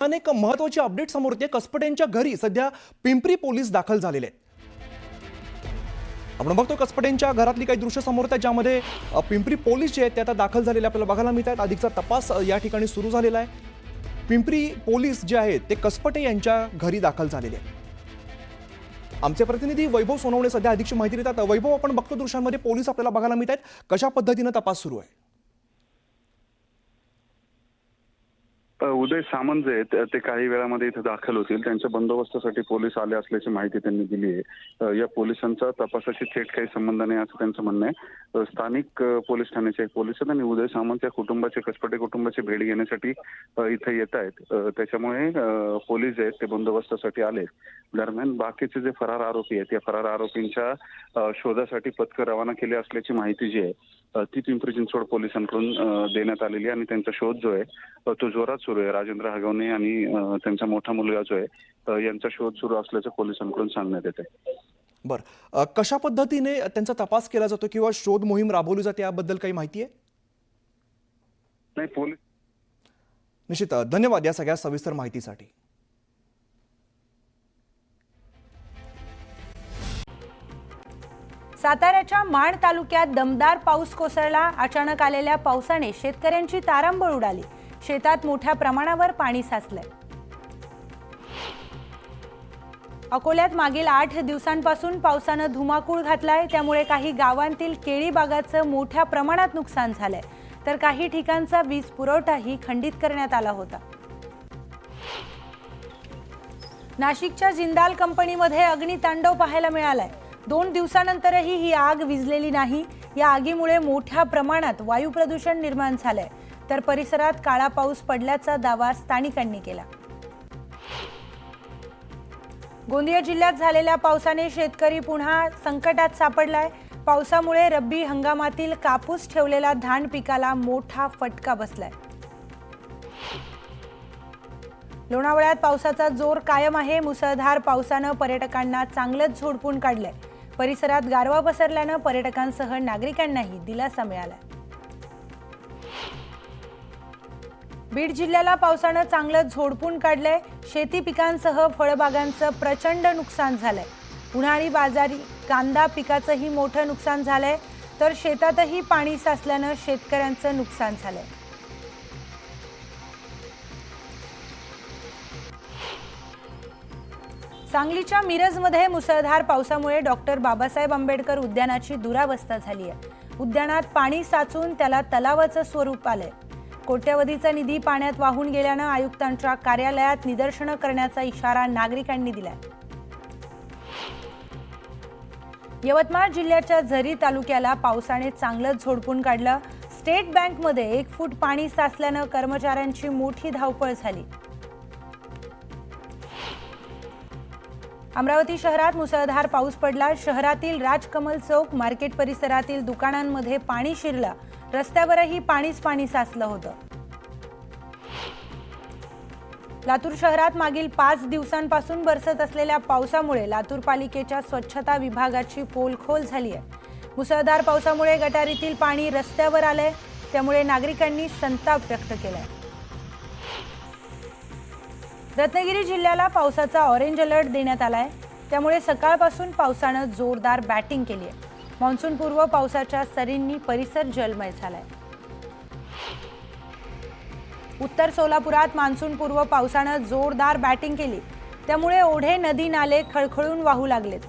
अनेक महत्वाची अपडेट समोर येते. कसपटेंच्या घरी सध्या पिंपरी पोलीस दाखल झालेले आहेत. आपण बघतो कसपटेंच्या घरातली काही दृश्य समोर आहेत ज्यामध्ये पिंपरी पोलीस जे आहेत ते आता दाखल झालेले आपल्याला बघायला मिळत आहेत. अधिकचा तपास या ठिकाणी सुरू झालेला आहे. पिंपरी पोलीस जे आहेत ते कसपटे यांच्या घरी दाखल झालेले आहेत. आमचे प्रतिनिधी वैभव सोनवणे सध्या अधिकची माहिती देतात. वैभव आपण बघतो दृश्यांमध्ये पोलीस आपल्याला बघायला मिळत आहेत. कशा पद्धतीनं तपास सुरू आहे? उदय सामंत जे आहेत ते काही वेळामध्ये इथे दाखल होतील. त्यांच्या बंदोबस्तासाठी पोलीस आले असल्याची माहिती त्यांनी दिली आहे. या पोलिसांचा तपासाशी थेट काही संबंध नाही असं त्यांचं म्हणणं आहे. स्थानिक पोलीस ठाण्याचे एक पोलीस आहेत आणि उदय सामंत या कुटुंबाचे कसपटे कुटुंबाची भेट घेण्यासाठी इथे येत आहेत. त्याच्यामुळे पोलीस जे आहेत ते बंदोबस्तासाठी आले दरम्यान बाकीचे जे फरार आरोपी आहेत या फरार आरोपींच्या शोधासाठी पथकं रवाना केली असल्याची माहिती जी आहे ती पिंपरी चिंचवड पोलिसांकडून देण्यात आलेली आहे आणि त्यांचा शोध जो आहे तो जोरात सुरू आहे. राजेंद्र हगवणे आणि त्यांचा मोठा मुलगा जो आहे यांचा शोध सुरू असल्याचं पोलिसांकडून सांगण्यात येत आहे बरं कशा पद्धतीने त्यांचा तपास केला जातो किंवा शोध मोहीम राबवली जाते याबद्दल काही माहिती आहे? नाही पोलीस निश्चित. धन्यवाद या सगळ्या सविस्तर माहितीसाठी. साताऱ्याच्या माण तालुक्यात दमदार पाऊस कोसळला. अचानक आलेल्या पावसाने शेतकऱ्यांची तारांबळ उडाली. शेतात मोठ्या प्रमाणावर पाणी साचलंय. अकोल्यात मागील आठ दिवसांपासून पावसानं धुमाकूळ घातलाय. त्यामुळे काही गावांतील केळी बागाचं मोठ्या प्रमाणात नुकसान झालंय. तर काही ठिकाणचा वीज पुरवठाही खंडित करण्यात आला होता. नाशिकच्या जिंदाल कंपनीमध्ये अग्नितांडव पाहायला मिळालाय. दोन दिवसानंतरही ही आग विजलेली नाही. या आगीमुळे मोठ्या प्रमाणात वायू प्रदूषण निर्माण झालंय. तर परिसरात काळा पाऊस पडल्याचा दावा स्थानिकांनी केला. गोंदिया जिल्ह्यात झालेल्या पावसाने शेतकरी पुन्हा संकटात सापडलाय. पावसामुळे रब्बी हंगामातील कापूस ठेवलेला धान पिकाला मोठा फटका बसलाय. लोणावळ्यात पावसाचा जोर कायम आहे. मुसळधार पावसानं पर्यटकांना चांगलंच झोडपून काढलंय. परिसरात गारवा पसरल्यानं पर्यटकांसह नागरिकांनाही दिलासा मिळाला. बीड जिल्ह्याला पावसानं चांगलं झोडपून काढलंय. शेती पिकांसह फळबागांचं प्रचंड नुकसान झालंय. उन्हाळी बाजारी कांदा पिकाचंही मोठं नुकसान झालंय. तर शेतातही पाणी साचल्यानं शेतकऱ्यांचं नुकसान झालंय. सांगलीच्या मिरजमध्ये मुसळधार पावसामुळे डॉक्टर बाबासाहेब आंबेडकर उद्यानाची दुरावस्था झाली आहे. उद्यानात पाणी साचून त्याला तलावाचं स्वरूप आलंय. कोट्यवधीचा निधी पाण्यात वाहून गेल्यानं आयुक्तांच्या कार्यालयात निदर्शनं करण्याचा इशारा नागरिकांनी दिलाय. यवतमाळ जिल्ह्याच्या झरी तालुक्याला पावसाने चांगलंच झोडपून काढलं. स्टेट बँकमध्ये एक फूट पाणी साचल्यानं कर्मचाऱ्यांची मोठी धावपळ झाली. अमरावती शहरात मुसळधार पाऊस पडला. शहरातील राजकमल चौक मार्केट परिसरातील दुकानांमध्ये पाणी शिरलं. रस्त्यावरही पाणीच पाणी साचलं होतं. लातूर शहरात मागील पाच दिवसांपासून बरसत असलेल्या पावसामुळे लातूर पालिकेच्या स्वच्छता विभागाची पोलखोल झाली आहे. मुसळधार पावसामुळे गटारीतील पाणी रस्त्यावर आलंय. त्यामुळे नागरिकांनी संताप व्यक्त केलाय. रत्नागिरी जिल्ह्याला पावसाचा ऑरेंज अलर्ट देण्यात आला आहे त्यामुळे सकाळपासून पावसानं जोरदार बॅटिंग केली आहे. मान्सूनपूर्व पावसाच्या सरींनी परिसर जलमय झालाय. उत्तर सोलापुरात मान्सूनपूर्व पावसानं जोरदार बॅटिंग केली. त्यामुळे ओढे नदी नाले खळखळून वाहू लागलेत.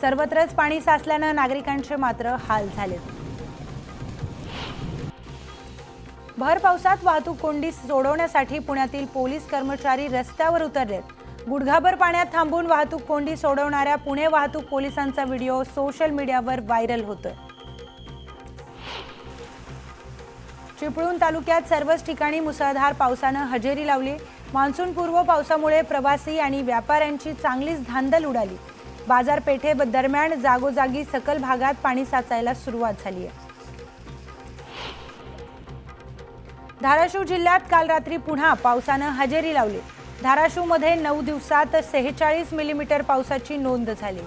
सर्वत्रच पाणी साचल्यानं नागरिकांचे मात्र हाल झालेत. भर पावसात वाहतूक कोंडी सोडवण्यासाठी पुण्यातील पोलीस कर्मचारी रस्त्यावर उतरलेत गुडघाभर पाण्यात थांबून वाहतूक कोंडी सोडवणाऱ्या पुणे वाहतूक पोलिसांचा व्हिडिओ सोशल मीडियावर व्हायरल होतोय. चिपळूण तालुक्यात सर्वच ठिकाणी मुसळधार पावसानं हजेरी लावली. मान्सूनपूर्व पावसामुळे प्रवासी आणि व्यापाऱ्यांची चांगलीच धांदल उडाली. बाजारपेठे दरम्यान जागोजागी सकल भागात पाणी साचायला सुरुवात झाली आहे. धाराशिव जिल्ह्यात काल रात्री पुन्हा पावसानं हजेरी लावली. धाराशिवमध्ये नऊ दिवसात सेहेचाळीस मिलीमीटर पावसाची नोंद झाली.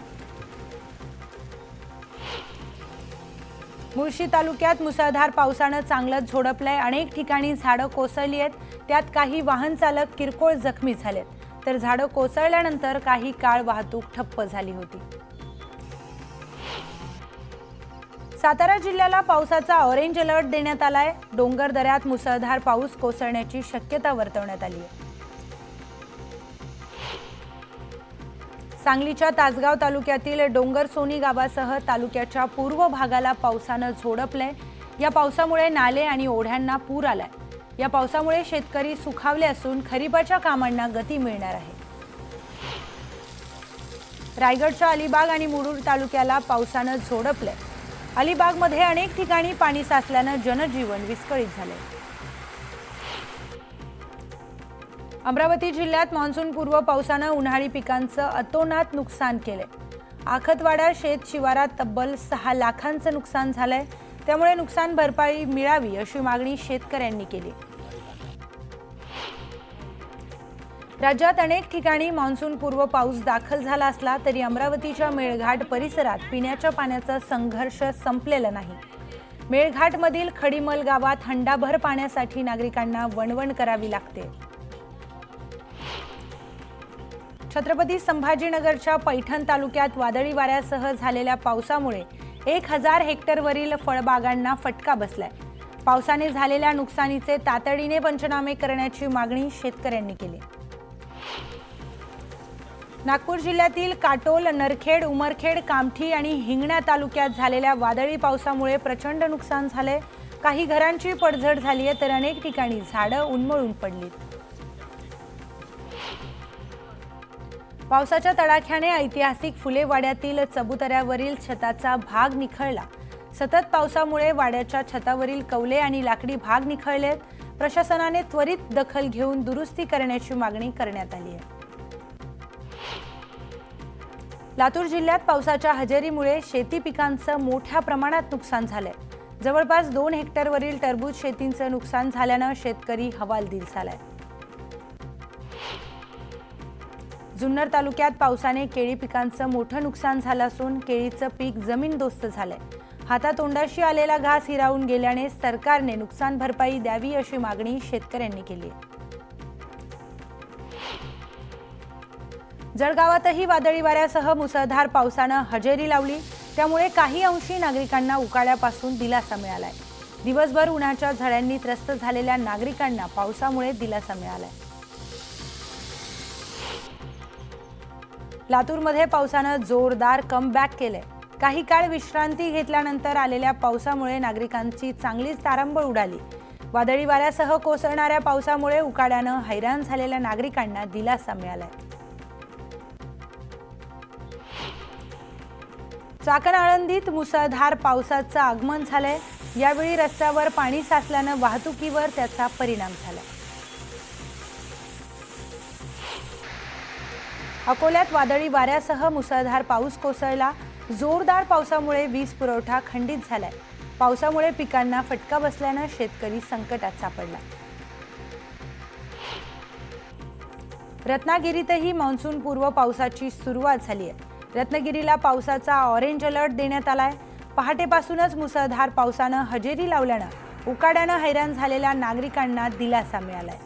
मुळशी तालुक्यात मुसळधार पावसानं चांगलंच झोडपलंय. अनेक ठिकाणी झाडं कोसळली आहेत. त्यात काही वाहन चालक किरकोळ जखमी झालेत. तर झाडं कोसळल्यानंतर काही काळ वाहतूक ठप्प झाली होती. सातारा जिल्ह्याला पावसाचा ऑरेंज अलर्ट देण्यात आलाय. डोंगर दऱ्यात मुसळधार पाऊस कोसळण्याची शक्यता वर्तवण्यात आली आहे. सांगलीच्या तासगाव तालुक्यातील डोंगर सोनी गावासह तालुक्याच्या पूर्व भागाला पावसानं झोडपलंय. या पावसामुळे नाले आणि ओढ्यांना पूर आलाय. या पावसामुळे शेतकरी सुखावले असून खरीपाच्या कामांना गती मिळणार आहे. रायगडच्या अलिबाग आणि मुरुड तालुक्याला पावसानं झोडपलंय. अलिबागमध्ये अनेक ठिकाणी पाणी साचल्यानं जनजीवन विस्कळीत झाले अमरावती जिल्ह्यात मान्सूनपूर्व पावसानं उन्हाळी पिकांचं अतोनात नुकसान केलंय. आखतवाडा शेत शिवारात तब्बल सहा लाखांचं नुकसान झालंय. त्यामुळे नुकसान भरपाई मिळावी अशी मागणी शेतकऱ्यांनी केली. राज्यात अनेक ठिकाणी मान्सूनपूर्व पाऊस दाखल झाला असला तरी अमरावतीच्या मेळघाट परिसरात पिण्याच्या पाण्याचा संघर्ष संपलेला नाही. मेळघाटमधील खडीमल गावात हंडाभर पाण्यासाठी नागरिकांना वणवण करावी लागते. छत्रपती संभाजीनगरच्या पैठण तालुक्यात वादळी वाऱ्यासह झालेल्या पावसामुळे एक हजार हेक्टरवरील फळबागांना फटका बसलाय. पावसाने झालेल्या नुकसानीचे तातडीने पंचनामे करण्याची मागणी शेतकऱ्यांनी केली. नागपूर जिल्ह्यातील काटोल नरखेड उमरखेड कामठी आणि हिंगणा तालुक्यात झालेल्या वादळी पावसामुळे प्रचंड नुकसान झाले. काही घरांची पडझड झाली आहे तर अनेक ठिकाणी झाडं उन्मळून पडली पावसाच्या तडाख्याने ऐतिहासिक फुले वाड्यातील चबुतऱ्यावरील छताचा भाग निखळला. सतत पावसामुळे वाड्याच्या छतावरील कवले आणि लाकडी भाग निखळलेत. प्रशासनाने त्वरित दखल घेऊन दुरुस्ती करण्याची मागणी करण्यात आली आहे. लातूर जिल्ह्यात पावसाच्या हजेरीमुळे शेती पिकांचं मोठ्या प्रमाणात नुकसान झालंय. जवळपास दोन हेक्टरवरील टरबूज शेतींचं नुकसान झाल्यानं शेतकरी हवालदिल झालाय. जुन्नर तालुक्यात पावसाने केळी पिकांचं मोठं नुकसान झालं असून केळीचं पीक जमीनदोस्त झालंय. हातातोंडाशी आलेला घास हिरावून गेल्याने सरकारने नुकसान भरपाई द्यावी अशी मागणी शेतकऱ्यांनी केली आहे जळगावातही वादळी वाऱ्यासह मुसळधार पावसानं हजेरी लावली. त्यामुळे काही अंशी नागरिकांना उकाड्यापासून दिलासा मिळालाय. दिवसभर उन्हाच्या झळ्यांनी त्रस्त झालेल्या नागरिकांना पावसामुळे दिलासा मिळालाय. लातूरमध्ये पावसानं जोरदार कमबॅक केलंय. काही काळ विश्रांती घेतल्यानंतर आलेल्या पावसामुळे नागरिकांची चांगलीच तारांबळ उडाली. वादळी वाऱ्यासह कोसळणाऱ्या पावसामुळे उकाड्यानं हैराण झालेल्या नागरिकांना दिलासा मिळालाय. चाकण आळंदीत मुसळधार पावसाचं आगमन झालंय. यावेळी रस्त्यावर पाणी साचल्यानं वाहतुकीवर त्याचा परिणाम झाला. अकोल्यात वादळी वाऱ्यासह मुसळधार पाऊस कोसळला. जोरदार पावसामुळे वीज पुरवठा खंडित झालाय. पावसामुळे पिकांना फटका बसल्यानं शेतकरी संकटात सापडला. रत्नागिरीतही मान्सूनपूर्व पावसाची सुरुवात झाली आहे रत्नागिरीला पावसाचा ऑरेंज अलर्ट देण्यात आलाय. पहाटेपासूनच मुसळधार पावसानं हजेरी लावल्यानं उकाड्यानं हैराण झालेल्या नागरिकांना दिलासा मिळालाय.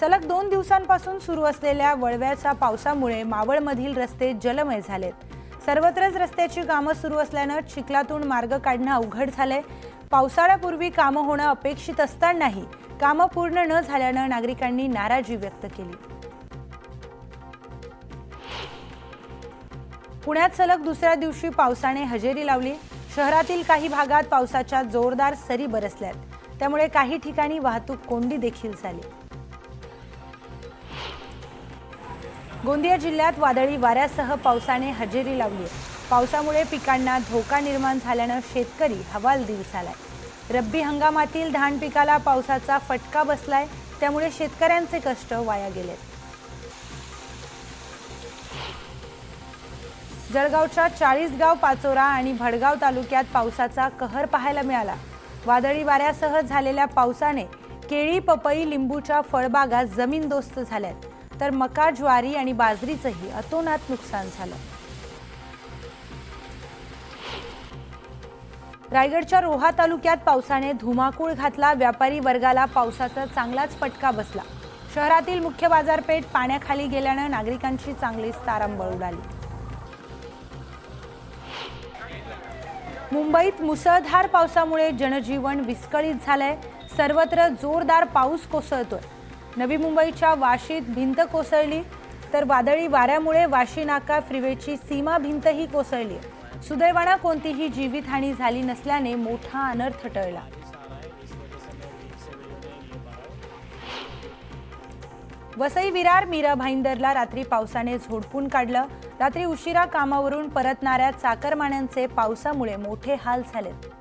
सलग दोन दिवसांपासून सुरू असलेल्या वळव्याच्या पावसामुळे मावळमधील रस्ते जलमय झालेत. सर्वत्रच रस्त्याची कामं सुरू असल्यानं चिखलातून मार्ग काढणं अवघड झालंय. पावसाळ्यापूर्वी कामं होणं अपेक्षित असतानाही कामं पूर्ण न झाल्यानं नागरिकांनी नाराजी व्यक्त केली. पुण्यात सलग दुसऱ्या दिवशी पावसाने हजेरी लावली. शहरातील काही भागात पावसाच्या जोरदार सरी बरसल्यात. त्यामुळे काही ठिकाणी वाहतूक कोंडी देखील झाली. गोंदिया जिल्ह्यात वादळी वाऱ्यासह पावसाने हजेरी लावली. पावसामुळे पिकांना धोका निर्माण झाल्यानं शेतकरी हवालदिल झालाय. रब्बी हंगामातील धान पिकाला पावसाचा फटका बसलाय. त्यामुळे शेतकऱ्यांचे कष्ट वाया गेलेत. जळगावच्या चाळीसगाव पाचोरा आणि भडगाव तालुक्यात पावसाचा कहर पाहायला मिळाला. वादळी वाऱ्यासह झालेल्या पावसाने केळी पपई लिंबूच्या फळबागा जमीनदोस्त झाल्यात. तर मका ज्वारी आणि बाजरीचंही अतोनात नुकसान झालं. रायगडच्या रोहा तालुक्यात पावसाने धुमाकूळ घातला. व्यापारी वर्गाला पावसाचा चांगलाच फटका बसला. शहरातील मुख्य बाजारपेठ पाण्याखाली गेल्यानं नागरिकांची चांगलीच तारांबळ उडाली. मुंबईत मुसळधार पावसामुळे जनजीवन विस्कळीत झालंय. सर्वत्र जोरदार पाऊस कोसळतोय. नवी मुंबईच्या वाशीत भिंत कोसळली तर वादळी वाऱ्यामुळे वाशी नाका फ्रीवेची सीमा भिंतही कोसळली. सुदैवानं कोणतीही जीवितहानी झाली नसल्याने मोठा अनर्थ टळला. वसई विरार मीरा भाईंदरला रात्री पावसाने झोडपून काढलं. रात्री उशिरा कामावरून परतणाऱ्या चाकरमान्यांचे पावसामुळे मोठे हाल झालेत.